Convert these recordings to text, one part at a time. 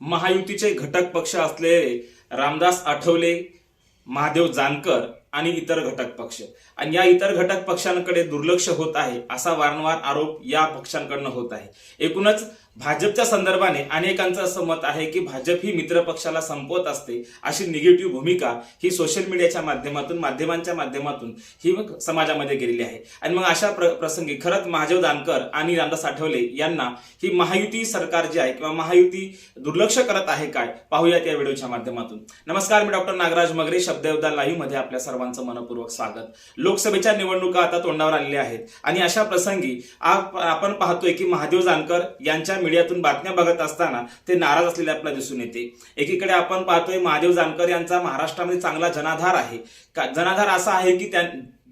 महायुतीचे घटक पक्ष असलेले रामदास आठवले महादेव जानकर आणि इतर घटक पक्ष. आणि या इतर घटक पक्षांकडे दुर्लक्ष होत आहे असा वारंवार आरोप या पक्षांकडनं होत आहे. एकूणच भाजपच्या संदर्भाने अनेकांचं असं मत आहे की भाजप ही मित्र पक्षाला संपवत असते अशी निगेटिव्ह भूमिका ही सोशल मीडियाच्या माध्यमातून माध्यमांच्या माध्यमातून ही मग समाजामध्ये गेलेली आहे. आणि मग अशा प्र प्रसंगी खरंच महादेव जानकर आणि रामदास आठवले यांना ही महायुती सरकार जी आहे किंवा महायुती दुर्लक्ष करत आहे काय पाहूयात या व्हिडिओच्या माध्यमातून. नमस्कार मी डॉक्टर नागराज मगरे शब्दयोद्धा लाईव्हमध्ये आपल्या सर्वांचं मनपूर्वक स्वागत. लोकसभेच्या निवडणुका आता तोंडावर आलेल्या आहेत आणि अशा प्रसंगी आपण पाहतोय की महादेव जानकर यांच्या मीडियातून बातम्या बघत असताना ते नाराज असलेले आपल्याला दिसून येते. एकीकडे आपण पाहतोय महादेव जानकर यांचा महाराष्ट्रामध्ये चांगला जनाधार आहे. का- जनाधार असा आहे की त्या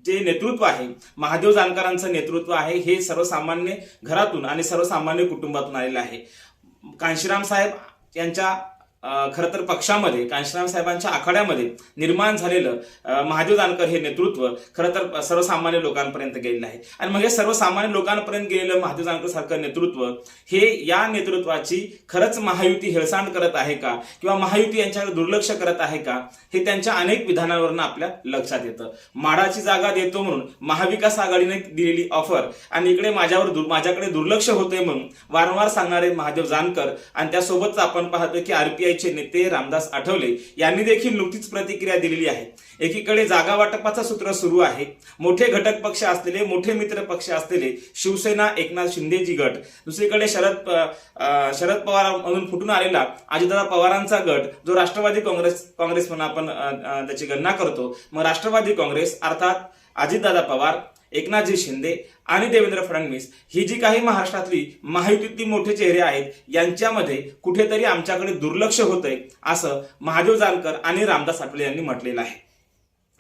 जे नेतृत्व आहे. महादेव जानकरांचं नेतृत्व आहे. हे सर्वसामान्य घरातून आणि सर्वसामान्य कुटुंबातून आलेलं आहे. कांशीराम साहेब यांच्या खरं तर पक्षामध्ये कांशीराम साहेबांच्या आखाड्यामध्ये निर्माण झालेलं महादेव जानकर हे नेतृत्व खरं तर सर्वसामान्य लोकांपर्यंत गेलेलं आहे. आणि म्हणजे सर्वसामान्य लोकांपर्यंत गेलेलं महादेव जानकर सारखं नेतृत्व हे या नेतृत्वाची खरंच महायुती हेळसांड करत आहे का? किंवा महायुती यांच्याकडे दुर्लक्ष करत आहे का? हे त्यांच्या अनेक विधानांवरनं आपल्या लक्षात येतं. माडाची जागा देतो म्हणून महाविकास आघाडीने दिलेली ऑफर आणि इकडे माझ्यावर माझ्याकडे दुर्लक्ष होते म्हणून वारंवार सांगणारे महादेव जानकर आणि त्यासोबतच आपण पाहतोय की आरपीआयचे नेते रामदास आठवले यांनी देखील नुकतीच प्रतिक्रिया दिलेली आहे. एकीकडे जागा वाटपाचं सूत्र सुरू आहे. मोठे घटक पक्ष असलेले मोठे मित्र पक्ष असलेले शिवसेना एकनाथ शिंदेजी गट. दुसरीकडे शरद शरद पवार म्हणून फुटून आलेला अजितदादा पवारांचा गट जो राष्ट्रवादी काँग्रेस काँग्रेस म्हणून आपण त्याची गणना करतो. मग राष्ट्रवादी काँग्रेस अर्थात अजितदादा पवार एकनाथजी शिंदे आणि देवेंद्र फडणवीस ही जी काही महाराष्ट्रातली महायुतीतली मोठे चेहरे आहेत यांच्यामध्ये कुठेतरी आमच्याकडे दुर्लक्ष होतंय असं महादेव जानकर आणि रामदास आठवले यांनी म्हटलेलं आहे.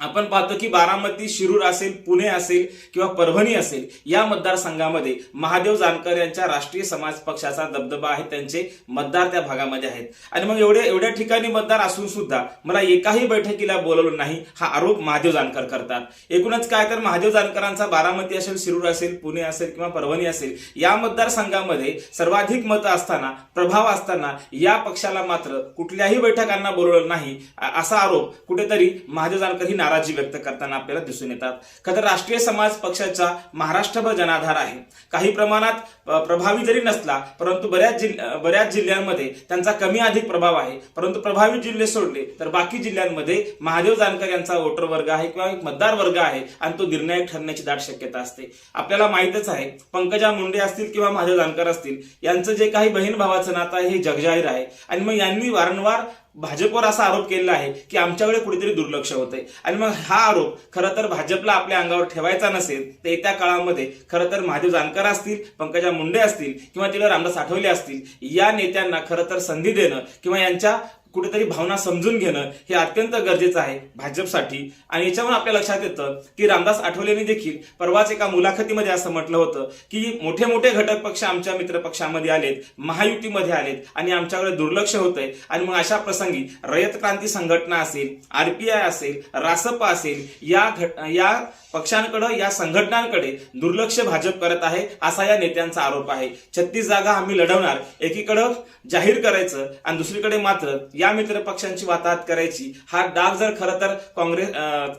आपण पाहतो की बारामती शिरूर असेल पुणे असेल किंवा परभणी असेल या मतदारसंघामध्ये महादेव जानकर यांच्या राष्ट्रीय समाज पक्षाचा दबदबा आहे त्यांचे मतदार त्या भागामध्ये आहेत. आणि मग एवढ्या एवढ्या ठिकाणी मतदार असून सुद्धा मला एकाही बैठकीला बोलवलं नाही हा आरोप महादेव जानकर करतात. एकूणच काय तर महादेव जानकरांचा बारामती असेल शिरूर असेल पुणे असेल किंवा परभणी असेल या मतदारसंघामध्ये सर्वाधिक मतं असताना प्रभाव असताना या पक्षाला मात्र कुठल्याही बैठकांना बोलवलं नाही असा आरोप कुठेतरी महादेव जानकर ही नाराजी व्यक्त करताना आपल्याला दिसून येतात. खरं राष्ट्रीय समाज पक्षाचा महाराष्ट्रभर जनाधार आहे. काही प्रमाणात प्रभावी जरी नसला परंतु बऱ्याच जिल्ह्या बऱ्याच जिल्ह्यांमध्ये त्यांचा कमी अधिक प्रभाव आहे. परंतु प्रभावी जिल्हे सोडले तर बाकी जिल्ह्यांमध्ये महादेव जानकर यांचा वोटर वर्ग आहे किंवा एक मतदार वर्ग आहे आणि तो निर्णायक ठरण्याची दाट शक्यता असते. आपल्याला माहितच आहे पंकजा मुंडे असतील किंवा महादेव जानकर असतील यांचं जे काही बहीण भावाचं नातं आहे हे जगजाहीर आहे. आणि मग यांनी वारंवार भाजपवर असा आरोप केलेला आहे की आमच्याकडे कुठेतरी दुर्लक्ष होत आहे आणि मग हा आरोप खरं तर भाजपला आपल्या अंगावर ठेवायचा नसेल तर येत्या काळामध्ये खरं तर महादेव जानकर असतील पंकजा मुंडे असतील किंवा तिला रामदास आठवले असतील या नेत्यांना खरं तर संधी देणं किंवा यांच्या कुठेतरी भावना समजून घेणं हे अत्यंत गरजेचं आहे भाजपसाठी. आणि याच्यावरून आपल्या लक्षात येतं की रामदास आठवलेंनी देखील परवाच एका मुलाखतीमध्ये असं म्हटलं होतं की मोठे मोठे घटक पक्ष आमच्या मित्र पक्षामध्ये आलेत महायुतीमध्ये आलेत आणि आमच्याकडे दुर्लक्ष होतंय. आणि मग अशा प्रसंगी रयत क्रांती संघटना असेल आरपीआय असेल रासप असेल या घट या पक्षांकडे या संघटनांकडे दुर्लक्ष भाजप करत आहे असा या नेत्यांचा आरोप आहे. छत्तीस जागा आम्ही लढवणार. एकीकडं जाहीर करायचं आणि दुसरीकडे मात्र या मित्र पक्षांची वाताहत करायची. हा डाग जर खरं तर काँग्रेस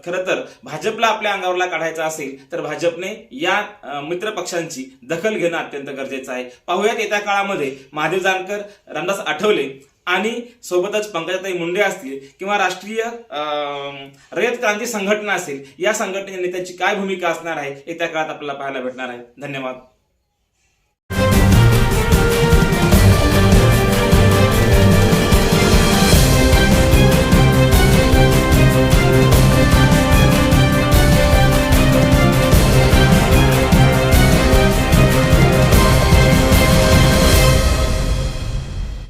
खरं तर भाजपला आपल्या अंगावरला काढायचा असेल तर भाजपने या मित्र पक्षांची दखल घेणं अत्यंत गरजेचं आहे. पाहूयात येत्या काळामध्ये महादेव जानकर रामदास आठवले आणि सोबतच पंकजाताई मुंडे असतील किंवा राष्ट्रीय अं, रयत क्रांती संघटना असेल या संघटनेने नेत्यांची काय भूमिका असणार आहे येत्या काळात आपल्याला पाहायला भेटणार आहे. धन्यवाद.